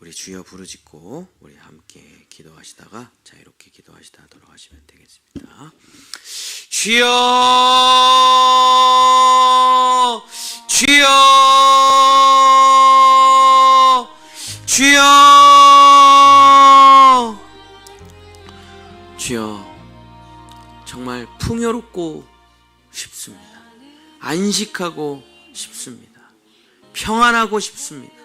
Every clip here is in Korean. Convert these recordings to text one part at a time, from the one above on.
우리 주여 부르짖고 우리 함께 기도하시다가 자유롭게 기도하시다 돌아가시면 되겠습니다. 주여 주여 주여 주여 정말 풍요롭고 싶습니다. 안식하고 싶습니다. 평안하고 싶습니다.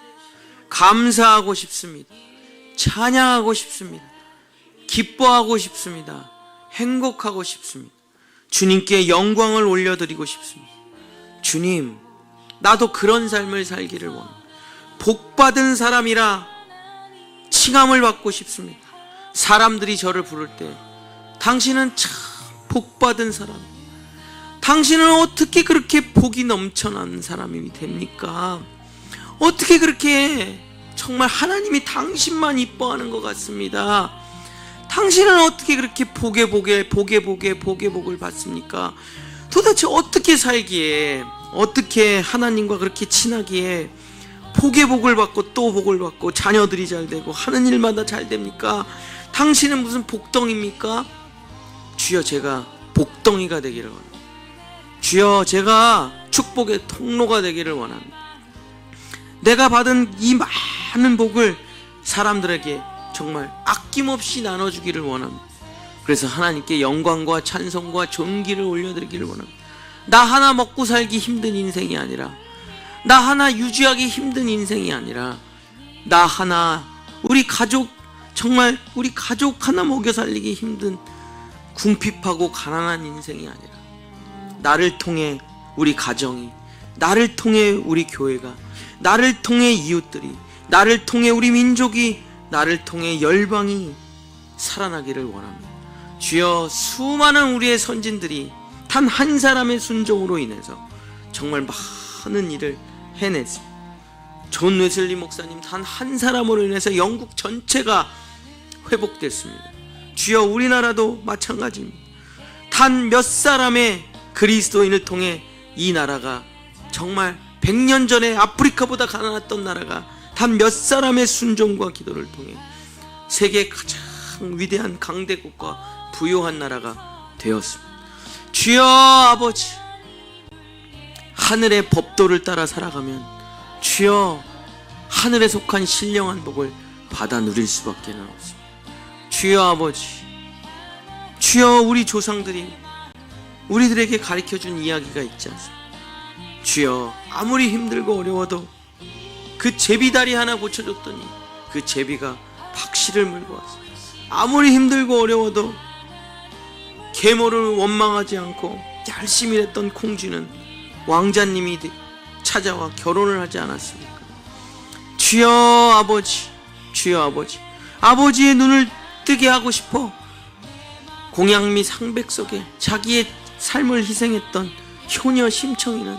감사하고 싶습니다. 찬양하고 싶습니다. 기뻐하고 싶습니다. 행복하고 싶습니다. 주님께 영광을 올려드리고 싶습니다. 주님, 나도 그런 삶을 살기를 원합니다. 복받은 사람이라 칭함을 받고 싶습니다. 사람들이 저를 부를 때, 당신은 참 복받은 사람. 당신은 어떻게 그렇게 복이 넘쳐나는 사람이 됩니까? 어떻게 그렇게 정말 하나님이 당신만 이뻐하는 것 같습니다. 당신은 어떻게 그렇게 복에 복에 복에 복에 복에 복을 받습니까? 도대체 어떻게 살기에 어떻게 하나님과 그렇게 친하기에 복에 복을 받고 또 복을 받고 자녀들이 잘 되고 하는 일마다 잘 됩니까? 당신은 무슨 복덩입니까? 주여 제가 복덩이가 되기를 원합니다. 주여 제가 축복의 통로가 되기를 원합니다. 내가 받은 이 많은 복을 사람들에게 정말 아낌없이 나눠주기를 원합니다. 그래서 하나님께 영광과 찬송과 존귀를 올려드리기를 원합니다. 나 하나 먹고 살기 힘든 인생이 아니라 나 하나 유지하기 힘든 인생이 아니라 나 하나 우리 가족 정말 우리 가족 하나 먹여 살리기 힘든 궁핍하고 가난한 인생이 아니라 나를 통해 우리 가정이 나를 통해 우리 교회가 나를 통해 이웃들이 나를 통해 우리 민족이 나를 통해 열방이 살아나기를 원합니다. 주여 수많은 우리의 선진들이 단 한 사람의 순종으로 인해서 정말 많은 일을 해냈습니다. 존 웨슬리 목사님 단 한 사람으로 인해서 영국 전체가 회복됐습니다. 주여 우리나라도 마찬가지입니다. 단 몇 사람의 그리스도인을 통해 이 나라가 정말 100년 전에 아프리카보다 가난했던 나라가 단 몇 사람의 순종과 기도를 통해 세계 가장 위대한 강대국과 부유한 나라가 되었습니다. 주여 아버지 하늘의 법도를 따라 살아가면 주여 하늘에 속한 신령한 복을 받아 누릴 수밖에 없습니다. 주여 아버지 주여 우리 조상들이 우리들에게 가르쳐 준 이야기가 있지 않습니까? 주여 아무리 힘들고 어려워도 그 제비다리 하나 고쳐줬더니 그 제비가 박씨를 물고 왔어요. 아무리 힘들고 어려워도 계모를 원망하지 않고 열심히 했던 콩쥐는 왕자님이 찾아와 결혼을 하지 않았습니까? 주여 아버지, 주여 아버지, 아버지의 눈을 뜨게 하고 싶어 공양미 상백 속에 자기의 삶을 희생했던 효녀 심청이는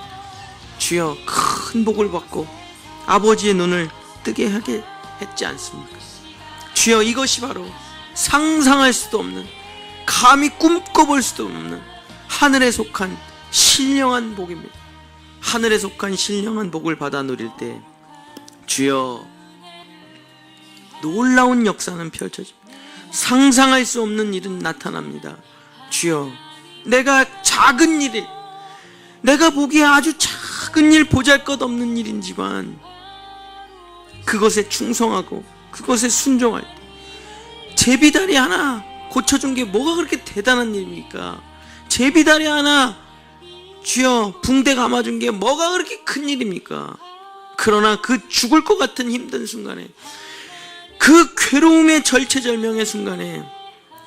주여 큰 복을 받고 아버지의 눈을 뜨게 하게 했지 않습니까? 주여 이것이 바로 상상할 수도 없는 감히 꿈꿔볼 수도 없는 하늘에 속한 신령한 복입니다. 하늘에 속한 신령한 복을 받아 누릴 때 주여 놀라운 역사는 펼쳐집니다. 상상할 수 없는 일은 나타납니다. 주여 내가 작은 일을 내가 보기에 아주 작은 일 보잘 것 없는 일인지만 그것에 충성하고 그것에 순종할 때 제비다리 하나 고쳐준 게 뭐가 그렇게 대단한 일입니까? 제비다리 하나 주여 붕대 감아준 게 뭐가 그렇게 큰 일입니까? 그러나 그 죽을 것 같은 힘든 순간에 그 괴로움의 절체절명의 순간에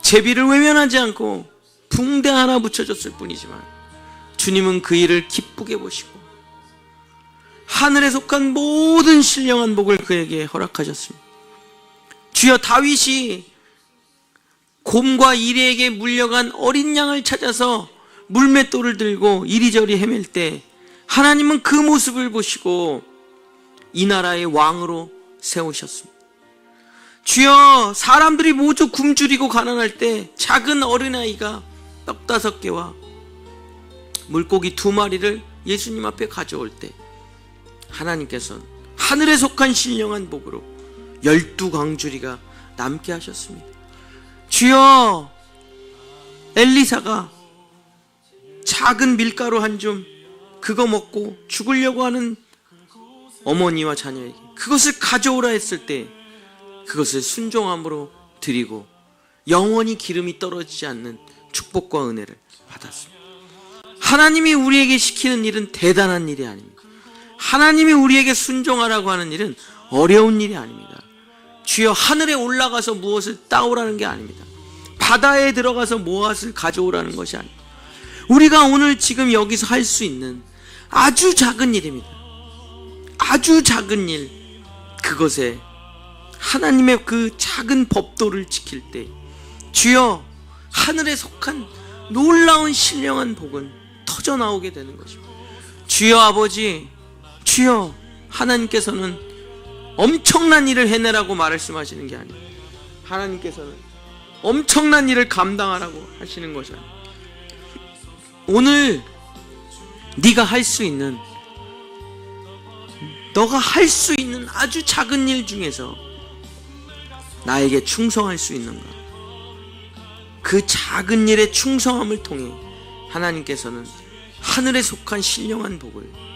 제비를 외면하지 않고 붕대 하나 붙여줬을 뿐이지만 주님은 그 일을 기쁘게 보시고 하늘에 속한 모든 신령한 복을 그에게 허락하셨습니다. 주여 다윗이 곰과 이리에게 물려간 어린 양을 찾아서 물맷돌을 들고 이리저리 헤맬 때 하나님은 그 모습을 보시고 이 나라의 왕으로 세우셨습니다. 주여 사람들이 모두 굶주리고 가난할 때 작은 어린아이가 떡 다섯 개와 물고기 두 마리를 예수님 앞에 가져올 때 하나님께서는 하늘에 속한 신령한 복으로 열두 광주리가 남게 하셨습니다. 주여 엘리사가 작은 밀가루 한 줌 그거 먹고 죽으려고 하는 어머니와 자녀에게 그것을 가져오라 했을 때 그것을 순종함으로 드리고 영원히 기름이 떨어지지 않는 축복과 은혜를 받았습니다. 하나님이 우리에게 시키는 일은 대단한 일이 아닙니다. 하나님이 우리에게 순종하라고 하는 일은 어려운 일이 아닙니다. 주여 하늘에 올라가서 무엇을 따오라는 게 아닙니다. 바다에 들어가서 무엇을 가져오라는 것이 아닙니다. 우리가 오늘 지금 여기서 할 수 있는 아주 작은 일입니다. 아주 작은 일, 그것에 하나님의 그 작은 법도를 지킬 때 주여 하늘에 속한 놀라운 신령한 복은 터져 나오게 되는 것입니다. 주여 아버지, 주여 하나님께서는 엄청난 일을 해내라고 말씀하시는 게 아니에요. 하나님께서는 엄청난 일을 감당하라고 하시는 것이 아니에요. 오늘 네가 할 수 있는 너가 할 수 있는 아주 작은 일 중에서 나에게 충성할 수 있는가? 그 작은 일의 충성함을 통해 하나님께서는 하늘에 속한 신령한 복을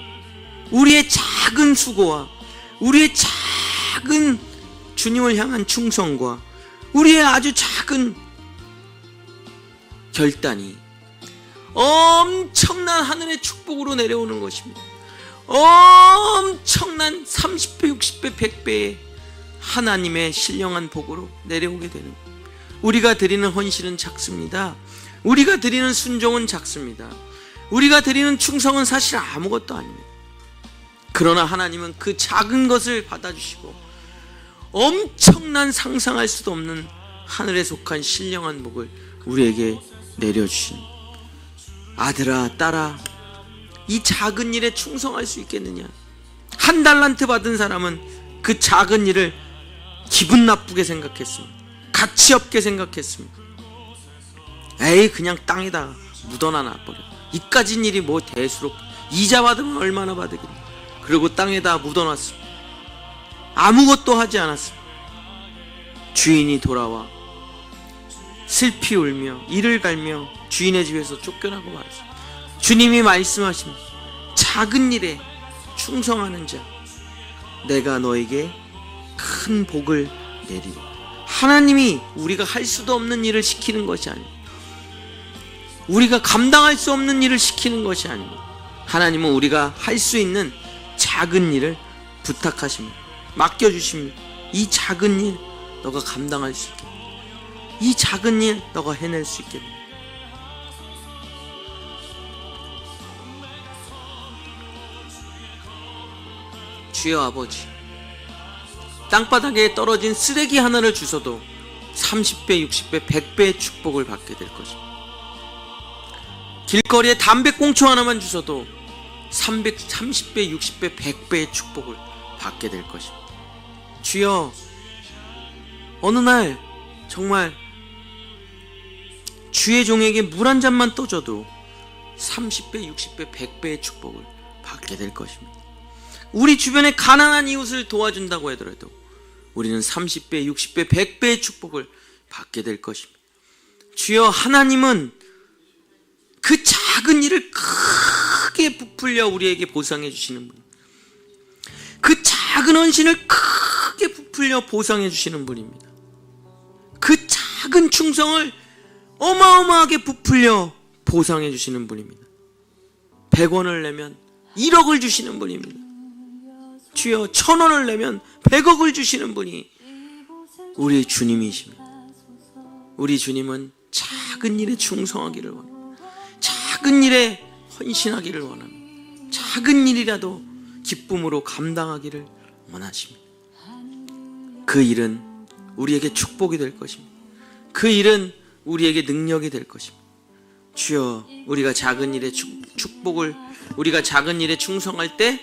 우리의 작은 수고와 우리의 작은 주님을 향한 충성과 우리의 아주 작은 결단이 엄청난 하늘의 축복으로 내려오는 것입니다. 엄청난 30배, 60배, 100배의 하나님의 신령한 복으로 내려오게 되는. 우리가 드리는 헌신은 작습니다. 우리가 드리는 순종은 작습니다. 우리가 드리는 충성은 사실 아무것도 아닙니다. 그러나 하나님은 그 작은 것을 받아주시고 엄청난 상상할 수도 없는 하늘에 속한 신령한 복을 우리에게 내려주신 아들아 딸아 이 작은 일에 충성할 수 있겠느냐? 한 달란트 받은 사람은 그 작은 일을 기분 나쁘게 생각했습니다. 가치 없게 생각했습니다. 에이 그냥 땅에다 묻어놔 놔버려. 이까진 일이 뭐 대수록 이자 받으면 얼마나 받으겠냐 그리고 땅에다 묻어놨습니다 아무것도 하지 않았습니다 주인이 돌아와 슬피 울며 이를 갈며 주인의 집에서 쫓겨나고 말았습니다. 주님이 말씀하십니다. 작은 일에 충성하는 자, 내가 너에게 큰 복을 내리리. 하나님이 우리가 할 수도 없는 일을 시키는 것이 아닙니다. 우리가 감당할 수 없는 일을 시키는 것이 아닙니다. 하나님은 우리가 할 수 있는 작은 일을 부탁하십니다. 맡겨주십니다. 이 작은 일, 너가 감당할 수 있게. 이 작은 일 너가 해낼 수 있겠네. 주여 아버지, 땅바닥에 떨어진 쓰레기 하나를 주셔도 30배, 60배, 100배의 축복을 받게 될 것입니다. 길거리에 담배꽁초 하나만 주셔도 300, 30배, 60배, 100배의 축복을 받게 될 것입니다. 주여, 어느 날 정말 주의 종에게 물 한 잔만 떠줘도 30배, 60배, 100배의 축복을 받게 될 것입니다. 우리 주변에 가난한 이웃을 도와준다고 하더라도 우리는 30배, 60배, 100배의 축복을 받게 될 것입니다. 주여 하나님은 그 작은 일을 크게 부풀려 우리에게 보상해 주시는 분. 그 작은 헌신을 크게 부풀려 보상해 주시는 분입니다. 그 작은 충성을 어마어마하게 부풀려 보상해 주시는 분입니다. 100원을 내면 1억을 주시는 분입니다. 주여 1000원을 내면 100억을 주시는 분이 우리 주님이십니다. 우리 주님은 작은 일에 충성하기를 원합니다. 작은 일에 헌신하기를 원합니다. 작은 일이라도 기쁨으로 감당하기를 원하십니다. 그 일은 우리에게 축복이 될 것입니다. 그 일은 우리에게 능력이 될 것입니다. 주여, 우리가 작은 일에 축, 복을 우리가 작은 일에 충성할 때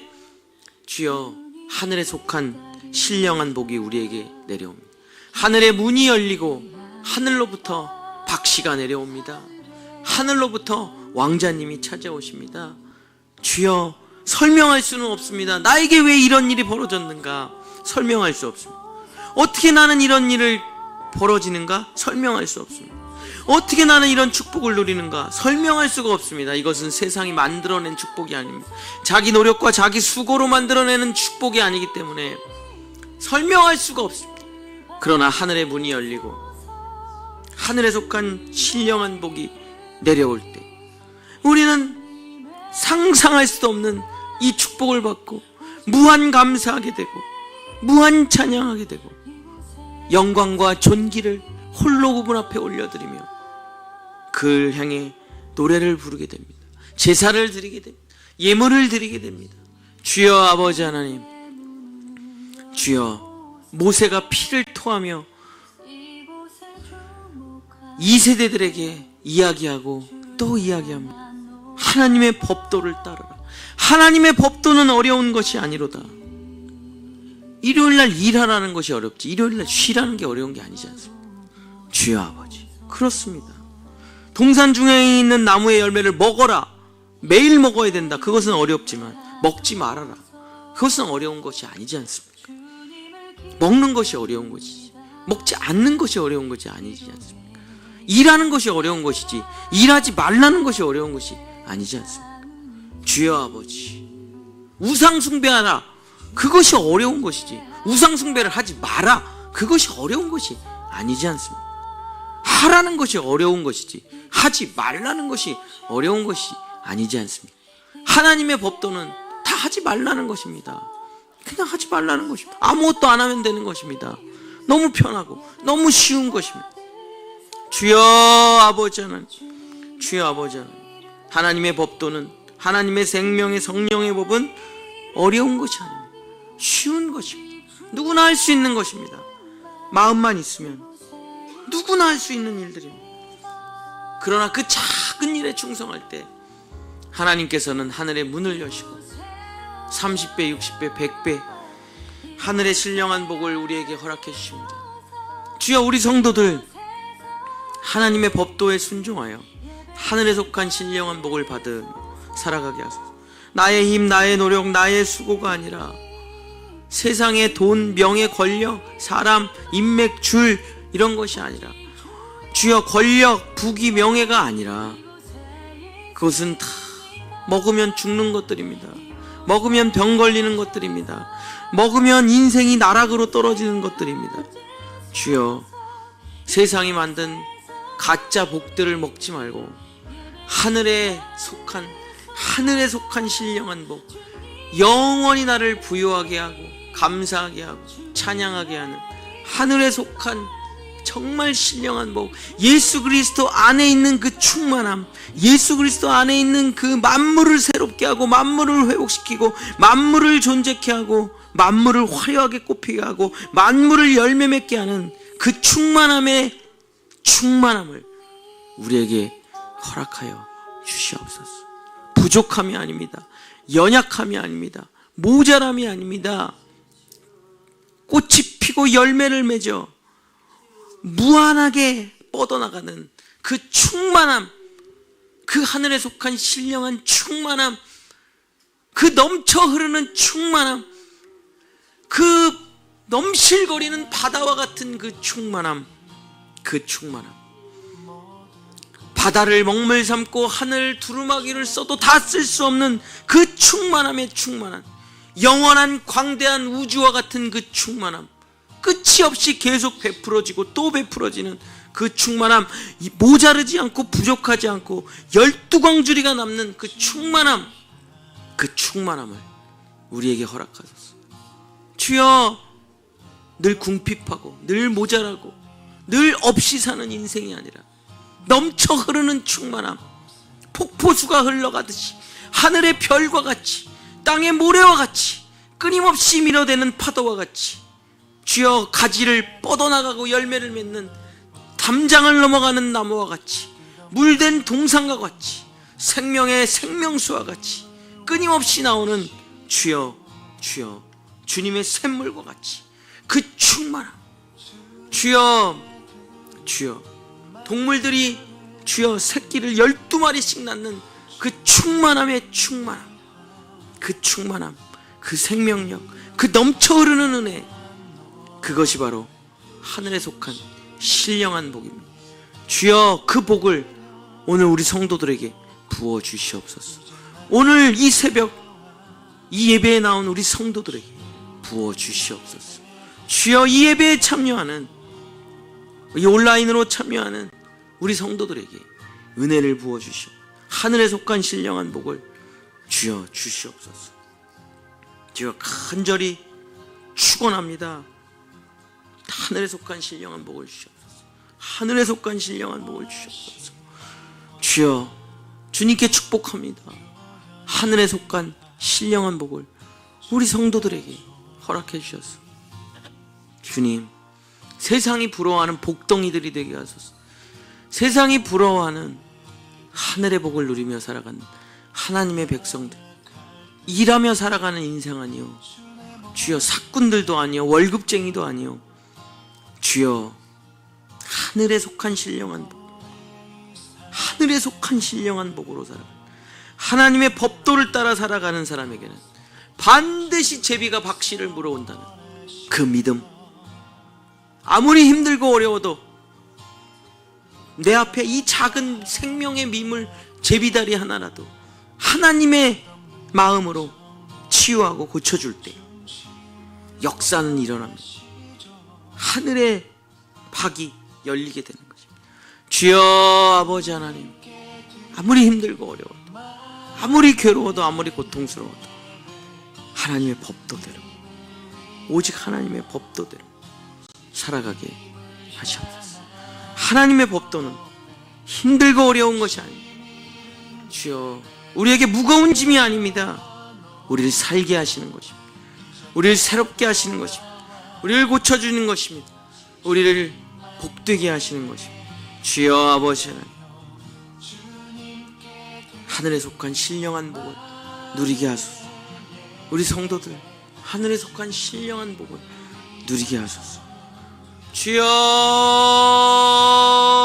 주여 하늘에 속한 신령한 복이 우리에게 내려옵니다. 하늘의 문이 열리고 하늘로부터 박씨가 내려옵니다. 하늘로부터 왕자님이 찾아오십니다. 주여 설명할 수는 없습니다. 나에게 왜 이런 일이 벌어졌는가 설명할 수 없습니다. 어떻게 나는 이런 일을 벌어지는가 설명할 수 없습니다. 어떻게 나는 이런 축복을 누리는가 설명할 수가 없습니다. 이것은 세상이 만들어낸 축복이 아닙니다. 자기 노력과 자기 수고로 만들어내는 축복이 아니기 때문에 설명할 수가 없습니다. 그러나 하늘의 문이 열리고 하늘에 속한 신령한 복이 내려올 때 우리는 상상할 수도 없는 이 축복을 받고 무한 감사하게 되고 무한 찬양하게 되고 영광과 존귀를 홀로 그분 앞에 올려드리며 그를 향해 노래를 부르게 됩니다. 제사를 드리게 됩니다. 예물을 드리게 됩니다. 주여 아버지 하나님, 주여 모세가 피를 토하며 이 세대들에게 이야기하고 또 이야기합니다. 하나님의 법도를 따르라. 하나님의 법도는 어려운 것이 아니로다. 일요일 날 일하라는 것이 어렵지 일요일 날 쉬라는 게 어려운 게 아니지 않습니까? 주여 아버지 그렇습니다. 동산 중에 있는 나무의 열매를 먹어라. 매일 먹어야 된다. 그것은 어렵지만 먹지 말아라. 그것은 어려운 것이 아니지 않습니까? 먹는 것이 어려운 것이지. 먹지 않는 것이 어려운 것이 아니지 않습니까? 일하는 것이 어려운 것이지. 일하지 말라는 것이 어려운 것이 아니지 않습니까? 주여 아버지. 우상 숭배하라. 그것이 어려운 것이지. 우상 숭배를 하지 마라. 그것이 어려운 것이 아니지 않습니까? 하라는 것이 어려운 것이지. 하지 말라는 것이 어려운 것이 아니지 않습니까? 하나님의 법도는 다 하지 말라는 것입니다. 그냥 하지 말라는 것입니다. 아무것도 안 하면 되는 것입니다. 너무 편하고 너무 쉬운 것입니다. 주여 아버지 하나님, 주여 아버지 하나님, 하나님의 법도는 하나님의 생명의 성령의 법은 어려운 것이 아닙니다. 쉬운 것입니다. 누구나 할 수 있는 것입니다. 마음만 있으면 누구나 할 수 있는 일들입니다. 그러나 그 작은 일에 충성할 때 하나님께서는 하늘의 문을 여시고 30배, 60배, 100배 하늘의 신령한 복을 우리에게 허락해 주십니다. 주여 우리 성도들 하나님의 법도에 순종하여 하늘에 속한 신령한 복을 받으 살아가게 하소서. 나의 힘, 나의 노력, 나의 수고가 아니라 세상의 돈, 명예, 권력, 사람, 인맥, 줄 이런 것이 아니라 주여 권력, 부귀, 명예가 아니라 그것은 다 먹으면 죽는 것들입니다. 먹으면 병 걸리는 것들입니다. 먹으면 인생이 나락으로 떨어지는 것들입니다. 주여 세상이 만든 가짜 복들을 먹지 말고 하늘에 속한 하늘에 속한 신령한 복 영원히 나를 부유하게 하고 감사하게 하고 찬양하게 하는 하늘에 속한 정말 신령한 복 예수 그리스도 안에 있는 그 충만함 예수 그리스도 안에 있는 그 만물을 새롭게 하고 만물을 회복시키고 만물을 존재케 하고 만물을 화려하게 꽃피게 하고 만물을 열매 맺게 하는 그 충만함의 충만함을 우리에게 허락하여 주시옵소서. 부족함이 아닙니다. 연약함이 아닙니다. 모자람이 아닙니다. 꽃이 피고 열매를 맺어 무한하게 뻗어나가는 그 충만함, 그 하늘에 속한 신령한 충만함, 그 넘쳐 흐르는 충만함, 그 넘실거리는 바다와 같은 그 충만함, 그 충만함. 바다를 먹물 삼고 하늘 두루마기를 써도 다 쓸 수 없는 그 충만함의 충만함. 영원한 광대한 우주와 같은 그 충만함. 끝이 없이 계속 베풀어지고 또 베풀어지는 그 충만함. 모자르지 않고 부족하지 않고 열두 광주리가 남는 그 충만함. 그 충만함을 우리에게 허락하소서. 주여 늘 궁핍하고 늘 모자라고 늘 없이 사는 인생이 아니라 넘쳐 흐르는 충만함 폭포수가 흘러가듯이 하늘의 별과 같이 땅의 모래와 같이 끊임없이 밀어대는 파도와 같이 주여 가지를 뻗어나가고 열매를 맺는 담장을 넘어가는 나무와 같이 물된 동산과 같이 생명의 생명수와 같이 끊임없이 나오는 주여 주여 주님의 샘물과 같이 그 충만함. 주여 주여 동물들이 주여 새끼를 열두 마리씩 낳는 그 충만함의 충만함 그 충만함 그 생명력 그 넘쳐 흐르는 은혜 그것이 바로 하늘에 속한 신령한 복입니다. 주여 그 복을 오늘 우리 성도들에게 부어 주시옵소서. 오늘 이 새벽 이 예배에 나온 우리 성도들에게 부어 주시옵소서. 주여 이 예배에 참여하는 이 온라인으로 참여하는 우리 성도들에게 은혜를 부어 주시오. 하늘에 속한 신령한 복을 주여 주시옵소서. 주여 간절히 축원합니다. 하늘에 속한 신령한 복을 주시옵소서. 하늘에 속한 신령한 복을 주시옵소서. 주여 주님께 축복합니다. 하늘에 속한 신령한 복을 우리 성도들에게 허락해 주셔서 주님 세상이 부러워하는 복덩이들이 되게 하소서. 세상이 부러워하는 하늘의 복을 누리며 살아가는 하나님의 백성들. 일하며 살아가는 인생 아니요. 주여 사꾼들도 아니요. 월급쟁이도 아니요. 주여 하늘에 속한 신령한 복. 하늘에 속한 신령한 복으로 살아 하나님의 법도를 따라 살아가는 사람에게는 반드시 제비가 박씨를 물어온다는 그 믿음 아무리 힘들고 어려워도 내 앞에 이 작은 생명의 미물 제비다리 하나라도 하나님의 마음으로 치유하고 고쳐줄 때 역사는 일어납니다. 하늘의 박이 열리게 되는 것입니다. 주여 아버지 하나님 아무리 힘들고 어려워도 아무리 괴로워도 아무리 고통스러워도 하나님의 법도대로 오직 하나님의 법도대로 살아가게 하시옵소서. 하나님의 법도는 힘들고 어려운 것이 아닙니다. 주여, 우리에게 무거운 짐이 아닙니다. 우리를 살게 하시는 것입니다. 우리를 새롭게 하시는 것입니다. 우리를 고쳐주는 것입니다. 우리를 복되게 하시는 것입니다. 주여 아버지 하나님, 하늘에 속한 신령한 복을 누리게 하소서. 우리 성도들 하늘에 속한 신령한 복을 누리게 하소서. 주여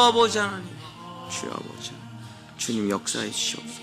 아버지 하나님 주여 하나님. 주님 역사해 주시옵소서